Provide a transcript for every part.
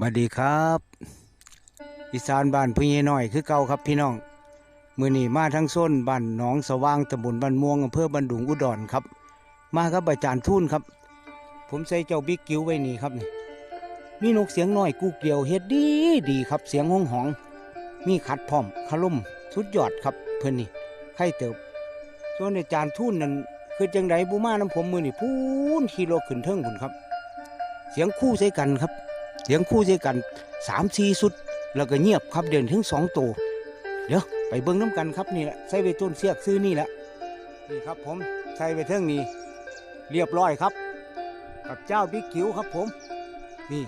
บัดดีครับ อีสานบ้านพี่น้อยคือเก่าครับพี่น้องมือนี้มาทั้งส้นบ้านหนองสว่างตำบลบ้านม่วงอำเภอบันดุงอุดรครับ มาครับอาจารย์ทุ่นครับ ผมใส่เจ้าบิ๊กกิ้วไว้นี่ครับนี่มีนกเสียงน้อยกูเกี่ยวเฮ็ดดีดีครับเสียงห้องหอง มีขัดพร้อมคลุ่มสุดยอดครับเพื่อนนี่ใครเติบ ส่วนอาจารย์ทุ่นนั่นคือจังไดบูมาน้ำผมมือนี่พูนขี่รถขึ้นเทิงพุ่นครับ เสียงคู่ใส่กันครับ เสียงคู่ใส่กันสามสี่สุด แล้วก็เงียบครับเดินถึงสองตัวเดี๋ยวไปเบิ้งน้ำกันครับนี่แหละใส่ไปต้นเสียกซื้อนี่แหละนี่ครับผมใส่ไปเทิงนี้เรียบร้อยครับ กับเจ้าบิ๊กคิวครับผม นี่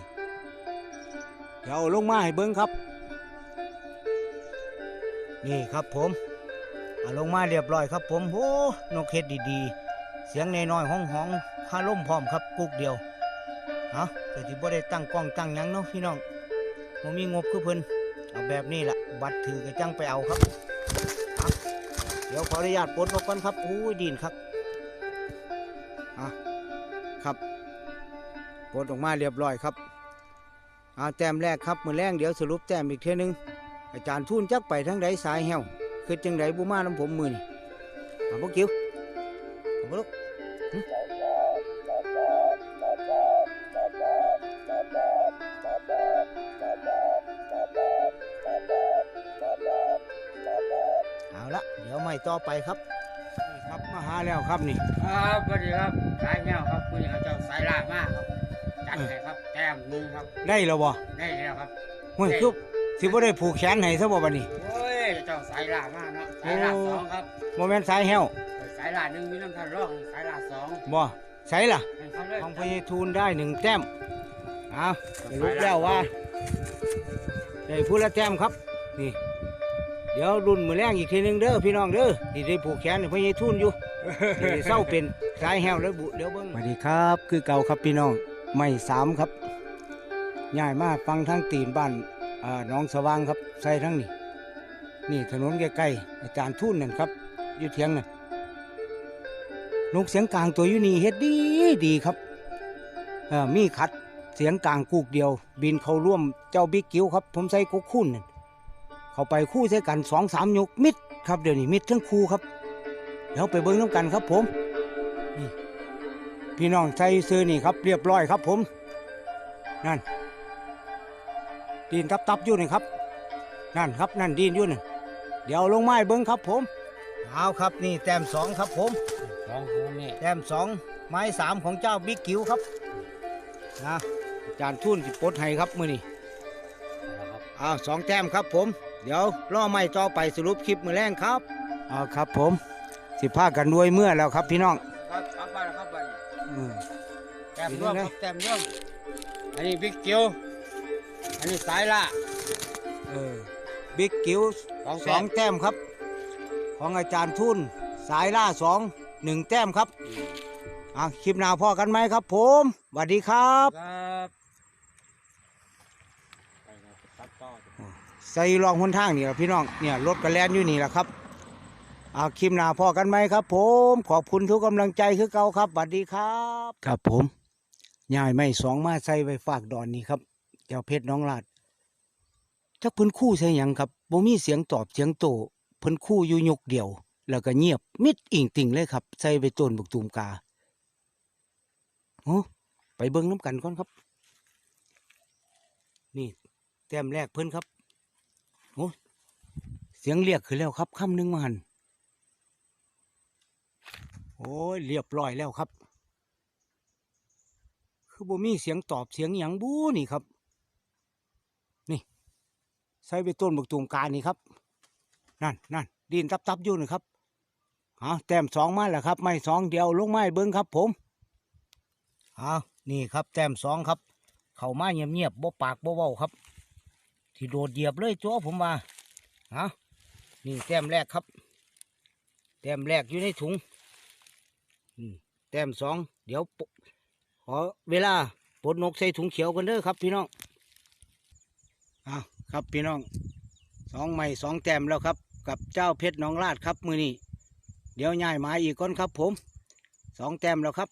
เดี๋ยวลงมาให้เบิ้งครับ นี่ครับผมเอาลงมาเรียบร้อยครับผมโอ้นกเฮ็ดดีๆ เสียงน้อยๆห้องห้องๆคาล่มพร้อมครับกุกเดียว เอาแต่ที่บ่ได้ตั้งกล้องตั้งยังเนาะพี่น้องบ่มีงบคือเพิ่นเอาแบบนี้ล่ะบัตรถือก็จังไปเอาครับเดี๋ยวขออนุญาตปลดออกก่อนครับอู้ดินครับอะครับปลดออกมาเรียบร้อยครับเอาแต้มแรกครับมือแรงเดี๋ยวสรุปแต้มอีกเท่นึงอาจารย์ทุนจักไปทั้งใดสายแหวคือจังไดบุมาน้ำผมมือนี่เอาพวกกิ้วเอาพวกลูก ละเดี๋ยวไม่ต่อไปครับนี่ครับมาหาแล้วครับนี่ครับสวัสดีครับสายแมวครับคุยกับเจ้าสายล่ามากครับจัดให้ครับแต้มหนึ่งครับได้แล้วบ่ได้แล้วครับห้วยคือสิบ่ได้ผูกแขนให้ซะบ่บัดนี้โอ้ยเจ้าสายล่ามากเนาะสายล่าสองครับบ่แม่นสายแฮวสายล่าหนึ่งมีน้ำทันร่องสายล่าสองบ่ใช่ล่ะให้เขาเลยของพญทูลได้หนึ่งแต้มเอาสรุปแล้วว่าได้ผู้ละแต้มครับนี่เดี๋ยวรุ่นมือแรงอีกทีหนึงเด้อพี่น้องเด้อที่ได้ผูกแขนให้พญทูลอยู่นี่ได้เศร้าเป็นสายแฮวแล้วบุเดี๋ยวเบิ่งสวัสดีครับ คือเก่าครับพี่น้องไม่สามครับย้ายมากฟังทางตีนบ้านน้องสว่างครับใส่ทั้งนี้ นี่ถนนใกล้ๆอาจารย์ทุ่นนั่นครับอยู่เทียงนั่นนกเสียงกลางตัวอยู่นี่เฮ็ดดีดีครับเอ่อมีขัดเสียงกลางกูกเดียว บินเขาร่วมเจ้าบิ๊กกิ้วครับ ผมใส่กุ๊กคุ้นนั่น เข้าไปคู่ใส่กันสองสามยกมิดครับเดี๋ยวนี้มิดทั้งคู่ครับเดี๋ยวไปเบิ้งน้ำกันครับผมนี่พี่น้องใส่ซื้อนี่ครับ เรียบร้อยครับผม นั่นดินตับตับๆอยู่นี่ครับ นั่นครับนั่นดินอยู่นั่นเดี๋ยวลงไม้เบิ้งครับผมเอาครับนี่แต้มสองครับผมสองคนนี่แต้มสองไม้สามของเจ้าบิ๊กกิวครับนะอาจารย์ทุ่นสิปลดให้ครับมือนี่ครับอ้าวสองแต้มครับผม เดี๋ยวล่อไม้ต่อไปสรุปคลิปมือแรงครับเอาครับผม สิพากันด้วยเมื่อแล้วครับพี่น้องครับครับไปแล้วครับไปอืมแต้มร่วมครับแต้มร่วมอันนี้บิ๊กเกียวอันนี้สายล่าเออบิ๊กกิวสองสแต้องมแต้มครับ ของอาจารย์ทุนสายล่าสองหนึ่งแต้มครับอะคลิปหน้าพ่อกันไหมครับ ผมสวัสดีครับ ครับไปครับตัดต่อ ใส่รองหนทางนี่แหละพี่น้องเนี่ยรถกระแลนอยู่นี่แหละครับเอาคลิปหน้าพ่อกันไหมครับ ผมขอบคุณทุกกำลังใจคือเก่าครับสวัสดีครับ ครับผมยายไม่สองมาใส่ไว้ฝากดอนนี่ครับเจ้าเพชรน้องลาดจักเพิ่นคู่ใส่ยังครับบ่มีเสียงตอบเสียงโตเพิ่นคู่อยู่ยกเดียว แล้วก็เงียบมิดอิ่งติ่งเลยครับ ใส่ไปต้นบุกตูมกาโอ้ไปเบิ่งน้ำกันก่อนครับ นี่แต้มแรกเพิ่นครับ โอ้เสียงเรียกขึ้นแล้วครับคำหนึ่งมาหันโอ้ยเรียบร้อยแล้วครับ คือบ่มีเสียงตอบเสียงหยังบู้นี่ครับ นี่ใส่ไปต้นบักตูมกานี่ครับ นั่นนั่นดินตับตับๆอยู่นี่ครับเอาแต้มสองมาแล้วครับ ไม่สองเดียวลงไม้เบิ้งครับ ผมเอานี่ครับ แต้มสองครับ เข้ามาเงียบๆบ่ปากบ่เว้าครับ ที่โดดเหยียบเลยจ้วผมว่าเอานี่แต้มแรกครับ แต้มแรกอยู่ในถุงแต้มสองเดี๋ยวขอเวลาปลดนกใส่ถุงเขียวกันเด้อครับ พี่น้องอ้าวครับพี่น้องสองไม้สองแต้มแล้วครับ กับเจ้าเพชรน้องลาดครับมือนี้เดี๋ยวย้ายหมาอีกก่อนครับผมสองแต้มแล้วครับ